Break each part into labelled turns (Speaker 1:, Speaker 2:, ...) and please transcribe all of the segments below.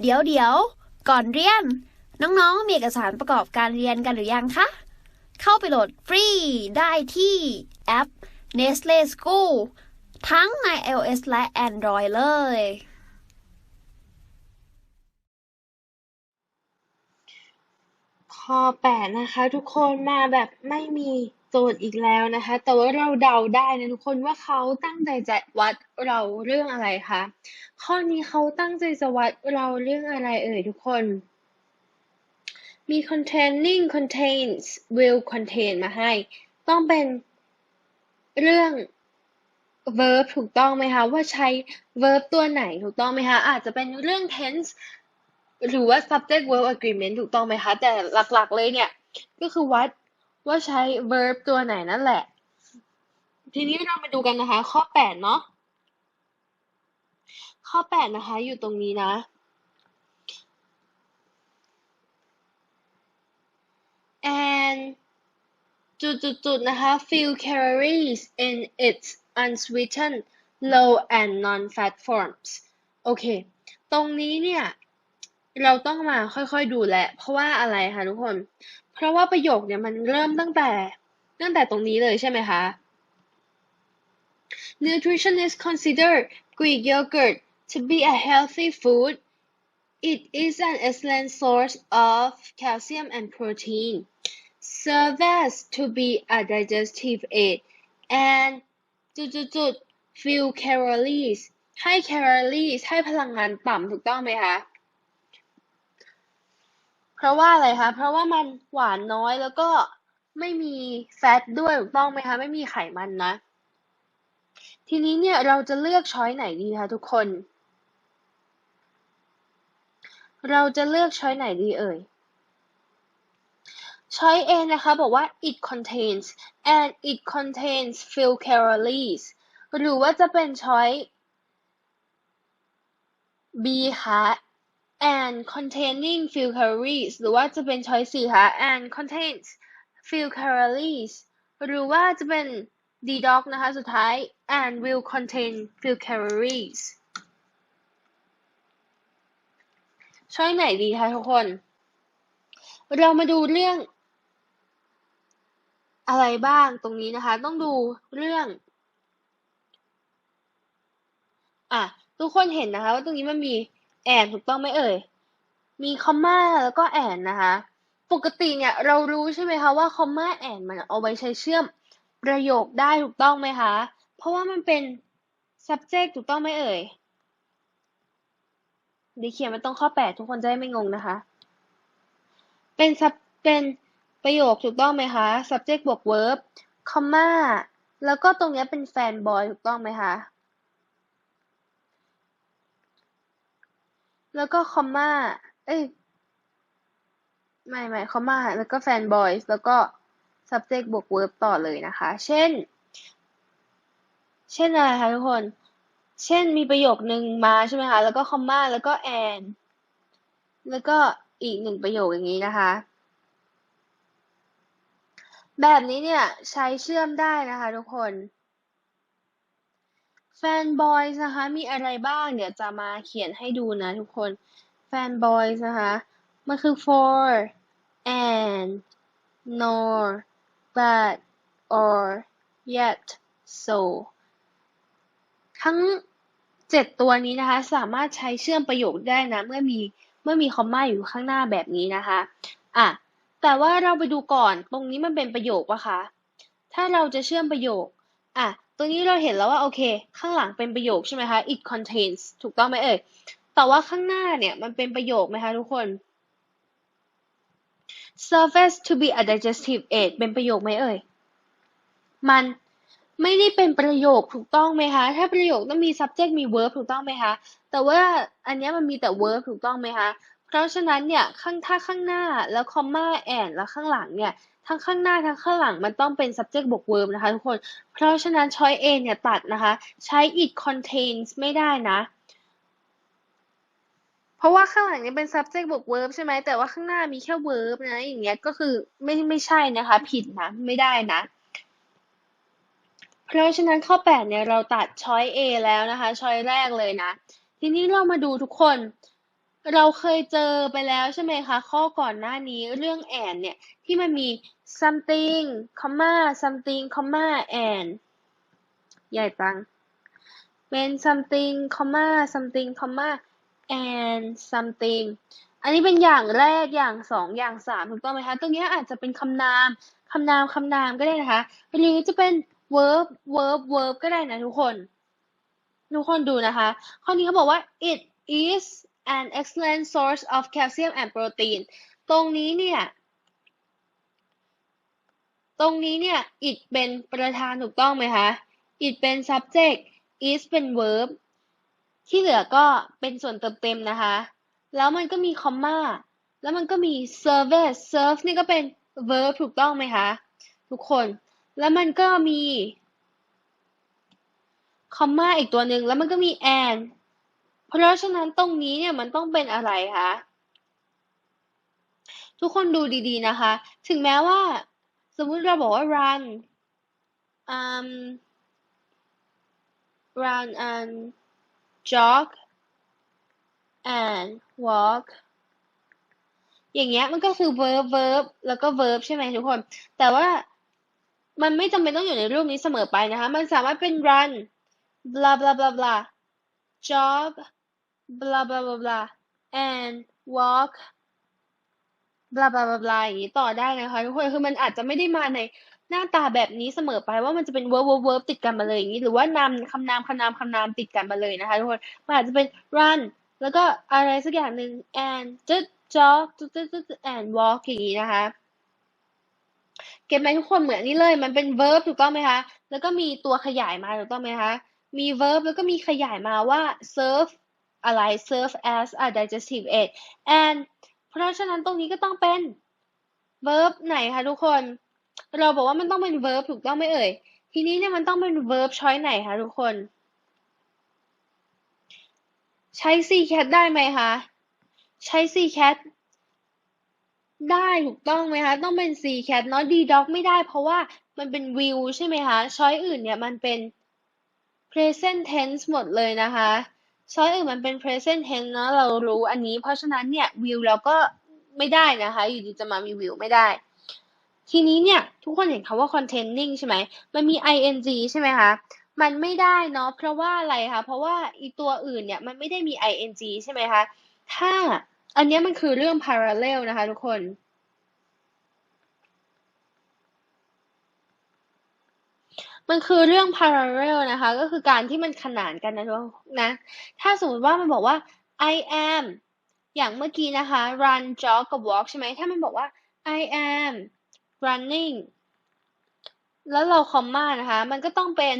Speaker 1: เดี๋ยวเดี๋ยวก่อนเรียน น้องๆ มีเอกสารประกอบการเรียนกันหรือยังคะ เข้าไปโหลดฟรีได้ที่แอป Nestle School ทั้งใน iOS และ Android เลย
Speaker 2: ข้อแปดนะคะ ทุกคนมาแบบไม่มี โจทย์อีกแล้วนะคะ แต่ว่าเราเดาได้นะทุกคนว่าเขาตั้งใจจะวัดเราเรื่องอะไรคะข้อนี้เขาตั้งใจจะวัดเราเรื่องอะไรเอ่ยทุกคนมี containing contains will contain มาให้ ต้องเป็นเรื่อง verb ถูกต้องไหมคะ ว่าใช้ verb ตัวไหนถูกต้องไหมคะ อาจจะเป็นเรื่อง tense หรือว่า subject verb agreement ถูกต้องไหมคะ แต่หลักๆเลยเนี่ย ก็คือวัด ว่าใช้ verb ตัวไหนนั่นแหละ ทีนี้เรามาดูกันนะคะ ข้อแปดเนาะข้อแปดนะคะ อยู่ตรงนี้นะ and จุดๆๆนะคะ few calories in its unsweetened low and non-fat forms โอเค ตรงนี้เนี่ย เราต้องมาค่อยๆดูแหละเพราะว่าอะไรคะทุกคน เพราะว่าประโยคเนี่ยมันเริ่มตั้งแต่ตั้งแต่ตรงนี้เลยใช่ไหมคะ Nutritionists consider Greek yogurt to be a healthy food. It is an excellent source of calcium and protein, serves to be a digestive aid, and จุดๆๆ few calories ให้ calories ให้พลังงานต่ำถูกต้องไหมคะ ราะว่าอะไรคะ เพราะว่ามันหวานน้อยแล้วก็ไม่มีแฟตด้วยถูกต้องไหมคะ ไม่มีไขมันนะ ทีนี้เนี่ยเราจะเลือกช้อยไหนดีคะทุกคน เราจะเลือกช้อยไหนดีเอ่ยช้อย A นะคะ บอกว่า it contains and it contains few calories หรือว่าจะเป็นช้อย B คะ and containing few calories หรือว่าจะเป็น choice 4ค่ะ and contains few calories หรือว่าจะเป็น D dog นะคะ สุดท้าย and will contain few calories ช้อยไหนดีคะทุกคน เรามาดูเรื่อง อะไรบ้างตรงนี้นะคะ ต้องดูเรื่องอะทุกคนเห็นนะคะ ว่าตรงนี้มันมี แอนถูกต้องไหมเอ่ย มีคอมมาแล้วก็แอนนะคะ ปกติเนี่ยเรารู้ใช่ไหมคะว่าคอมมาแอนมันเอาไว้ใช้เชื่อมประโยคได้ถูกต้องไหมคะ เพราะว่ามันเป็น subject ถูกต้องไหมเอ่ยเดี๋ยวเขียนมาตรงข้อแปดทุกคนจะได้ไม่งงนะคะ เป็น sub เป็นประโยคถูกต้องไหมคะ subject บวก verb คอมมาแล้วก็ตรงนี้เป็นแฟนบอยถูกต้องไหมคะ แล้วก็คอมมา เอ้ย ไม่ไม่คอมมา แล้วก็แฟนบอยส์แล้วก็ subject บวก verb ต่อเลยนะคะ เช่น เช่นอะไรคะทุกคน เช่นมีประโยคหนึ่งมาใช่ไหมคะ แล้วก็คอมมา แล้วก็ and แล้วก็อีกหนึ่งประโยคอย่างนี้นะคะ แบบนี้เนี่ยใช้เชื่อมได้นะคะทุกคน แฟนบอยส์นะคะ มีอะไรบ้าง เดี๋ยวจะมาเขียนให้ดูนะทุกคน แฟนบอยส์นะคะ มันคือ for and nor but or yet so ทั้งเจ็ดตัวนี้นะคะ สามารถใช้เชื่อมประโยคได้นะ เมื่อมีเมื่อมีคอมมาอยู่ข้างหน้าแบบนี้นะคะ อะ แต่ว่าเราไปดูก่อน ตรงนี้มันเป็นประโยคปะคะ ถ้าเราจะเชื่อมประโยค อะ ตรงนี้เราเห็นแล้วว่าโอเค ข้างหลังเป็นประโยคใช่ไหมคะ it contains ถูกต้องไหมเอ่ย แต่ว่าข้างหน้าเนี่ยมันเป็นประโยคไหมคะทุกคน surface to be a digestive aid เป็นประโยคไหมเอ่ย มันไม่ได้เป็นประโยคถูกต้องไหมคะ ถ้าประโยคต้องมี subject มี verb ถูกต้องไหมคะ แต่ว่าอันนี้มันมีแต่ verb ถูกต้องไหมคะ เพราะฉะนั้นเนี่ยข้างถ้าข้างหน้าแล้ว comma and แล้วข้างหลังเนี่ย ทั้งข้างหน้าทั้งข้างหลังมันต้องเป็น subject บวก verb นะคะทุกคน เพราะฉะนั้น choice A เนี่ยตัดนะคะ ใช้ it contains ไม่ได้นะ เพราะว่าข้างหลังเนี่ยเป็น subject บวก verb ใช่ไหม แต่ว่าข้างหน้ามีแค่ verb นะ อย่างเงี้ย ก็คือไม่ไม่ใช่นะคะ ผิดนะ ไม่ได้นะ เพราะฉะนั้นข้อแปดเนี่ยเราตัด choice A แล้วนะคะ choice แรกเลยนะ ทีนี้เรามาดูทุกคน เราเคยเจอไปแล้วใช่ไหมคะ ข้อก่อนหน้านี้เรื่อง and เนี่ย ที่มันมี something comma something comma and ใหญ่จัง เป็น something comma something comma and something อันนี้เป็นอย่างแรกอย่างสองอย่างสามถูกต้องไหมคะ ตรงนี้อาจจะเป็นคำนามคำนามคำนามก็ได้นะคะ หรือจะเป็น verb verb verb ก็ได้นะทุกคน ทุกคนดูนะคะ ข้อนี้เขาบอกว่า it is an excellent source of calcium and protein ตรงนี้เนี่ย ตรงนี้เนี่ย it เป็นประธานถูกต้องไหมคะ it เป็น subject is เป็น verb ที่เหลือก็เป็นส่วนเติมเต็มนะคะ แล้วมันก็มี comma แล้วมันก็มี service serve นี่ก็เป็น verb ถูกต้องไหมคะ ทุกคน แล้วมันก็มี comma อีกตัวหนึ่งแล้วมันก็มี and เพราะฉะนั้นตรงนี้เนี่ยมันต้องเป็นอะไรคะทุกคนดูดีๆนะคะ ถึงแม้ว่า สมมุติเราบอกว่า run um run and jog and walk อย่างเงี้ยมันก็คือ verb verb แล้วก็ verb ใช่ไหมทุกคน แต่ว่ามันไม่จำเป็นต้องอยู่ในรูปนี้เสมอไปนะคะ มันสามารถเป็น run blah blah blah blah jog blah blah blah blah and walk blah blah blah blah อย่างนี้ต่อได้นะคะทุกคนคือมันอาจจะไม่ได้มาในหน้าตาแบบนี้เสมอไปว่ามันจะเป็น verb verb verb ติดกันมาเลยอย่างนี้ หรือว่านามคำนามคำนามคำนามติดกันมาเลยนะคะทุกคนมันอาจจะเป็น run แล้วก็อะไรสักอย่างหนึ่ง and just jog and walk อย่างนี้นะคะเก็บไหมทุกคนเหมือนนี้เลย มันเป็น verb ถูกต้องไหมคะ แล้วก็มีตัวขยายมาถูกต้องไหมคะ มี verb แล้วก็มีขยายมาว่า serve อะไร serve as a digestive aid and เพราะฉะนั้นตรงนี้ก็ต้องเป็น verb ไหนคะทุกคน เราบอกว่ามันต้องเป็น verb ถูกต้องไหมเอ่ย ทีนี้เนี่ยมันต้องเป็น verb choice ไหนคะทุกคน ใช้ c cat ได้ไหมคะ ใช้ c cat ได้ถูกต้องไหมคะ ต้องเป็น c cat เนาะ d dog ไม่ได้เพราะว่ามันเป็น will ใช่ไหมคะ ช้อยอื่นเนี่ยมันเป็น present tense หมดเลยนะคะ ช้อยอื่นมันเป็น present tense เนาะเรารู้อันนี้ เพราะฉะนั้นเนี่ย will เราก็ไม่ได้นะคะ อยู่ดีจะมามี will ไม่ได้ ทีนี้เนี่ย ทุกคนเห็นคำว่า containing ใช่ไหมมันมี ing ใช่ไหมคะมันไม่ได้เนาะเพราะว่าอะไรคะเพราะว่าอีตัวอื่นเนี่ยมันไม่ได้มี ing ใช่ไหมคะถ้าอันนี้มันคือเรื่อง parallel นะคะทุกคน มันคือเรื่อง parallel นะคะ ก็คือการที่มันขนานกันนะทุกนะ ถ้าสมมติว่ามันบอกว่า I am อย่างเมื่อกี้นะคะ run jog กับ walk ใช่ไหม ถ้ามันบอกว่า I am running แล้วเราคอมมานะคะ มันก็ต้องเป็น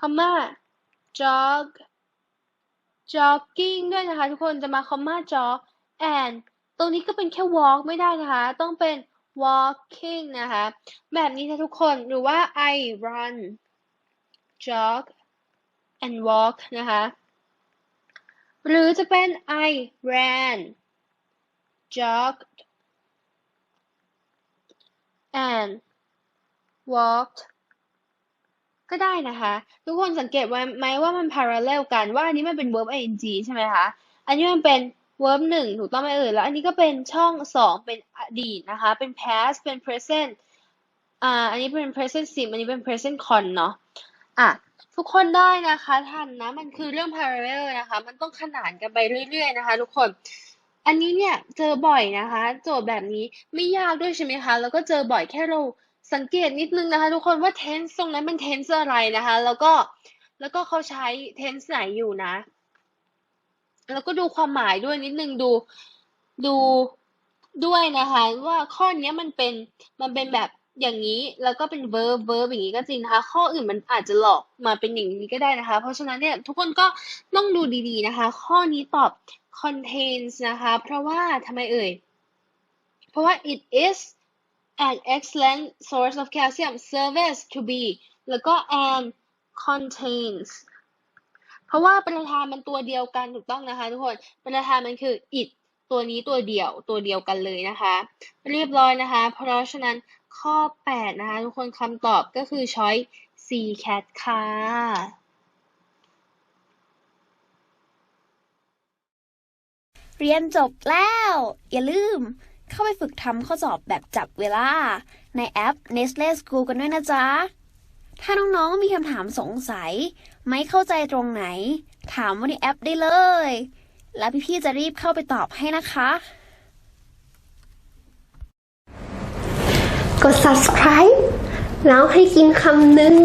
Speaker 2: คอมมา jog jogging ด้วยนะคะ ทุกคนจะมาคอมมา jog and ตรงนี้ก็เป็นแค่ walk ไม่ได้นะคะ ต้องเป็น walking นะคะ แบบนี้นะทุกคนหรือว่า I run jog and walk นะคะ หรือจะเป็น I ran jogged and walked ก็ได้นะคะ ทุกคนสังเกตไว้ไหมว่ามัน parallel กันว่าอันนี้มันเป็น verb ing ใช่ไหมคะ อันนี้มันเป็น verb หนึ่งถูกต้องไหมเอ่ยแล้ว อันนี้ก็เป็นช่องสองเป็นอดีตนะคะ เป็น past เป็น present อ่า อันนี้เป็น present sim อันนี้เป็น present con เนาะอะทุกคนได้นะคะทันนะมันคือเรื่อง parallel นะคะ มันต้องขนานกันไปเรื่อยๆนะคะ ทุกคน อันนี้เนี่ยเจอบ่อยนะคะ โจทย์แบบนี้ไม่ยากด้วยใช่ไหมคะ แล้วก็เจอบ่อยแค่เรา สังเกตนิดนึงนะคะ ทุกคนว่า tense ตรงนั้นเป็น tense อะไรนะคะ แล้วก็แล้วก็เขาใช้ tense ไหนอยู่นะ แล้วก็ดูความหมายด้วยนิดนึงดูดูด้วยนะคะว่าข้อนี้มันเป็นมันเป็นแบบอย่างนี้แล้วก็เป็น verb verb อย่างนี้ก็จริงนะคะ ข้ออื่นมันอาจจะหลอกมาเป็นอย่างนี้ก็ได้นะคะ เพราะฉะนั้นเนี่ยทุกคนก็ต้องดูดีๆนะคะ ข้อนี้ตอบ contains นะคะ เพราะว่าทำไมเอ่ย เพราะว่า it is an excellent source of calcium serves to be แล้วก็ and contains เพราะว่าประธานมันตัวเดียวกันถูกต้องนะคะทุกคน ประธานมันคือ it ตัวนี้ตัวเดียวตัวเดียวกันเลยนะคะ เรียบร้อยนะคะ เพราะฉะนั้นข้อ 8 นะคะ ทุกคนคำตอบก็คือ choice C cat ค่ะ
Speaker 1: เรียนจบแล้ว อย่าลืม เข้าไปฝึกทำข้อสอบแบบจับเวลา ในแอป Nestle School กันด้วยนะจ๊ะ ถ้าน้องๆมีคำถามสงสัย ไม่เข้าใจตรงไหน ถามว่าในแอปได้เลย แล้วพี่ๆจะรีบเข้าไปตอบให้นะคะ
Speaker 3: กด subscribe แล้วให้กินคำหนึ่ง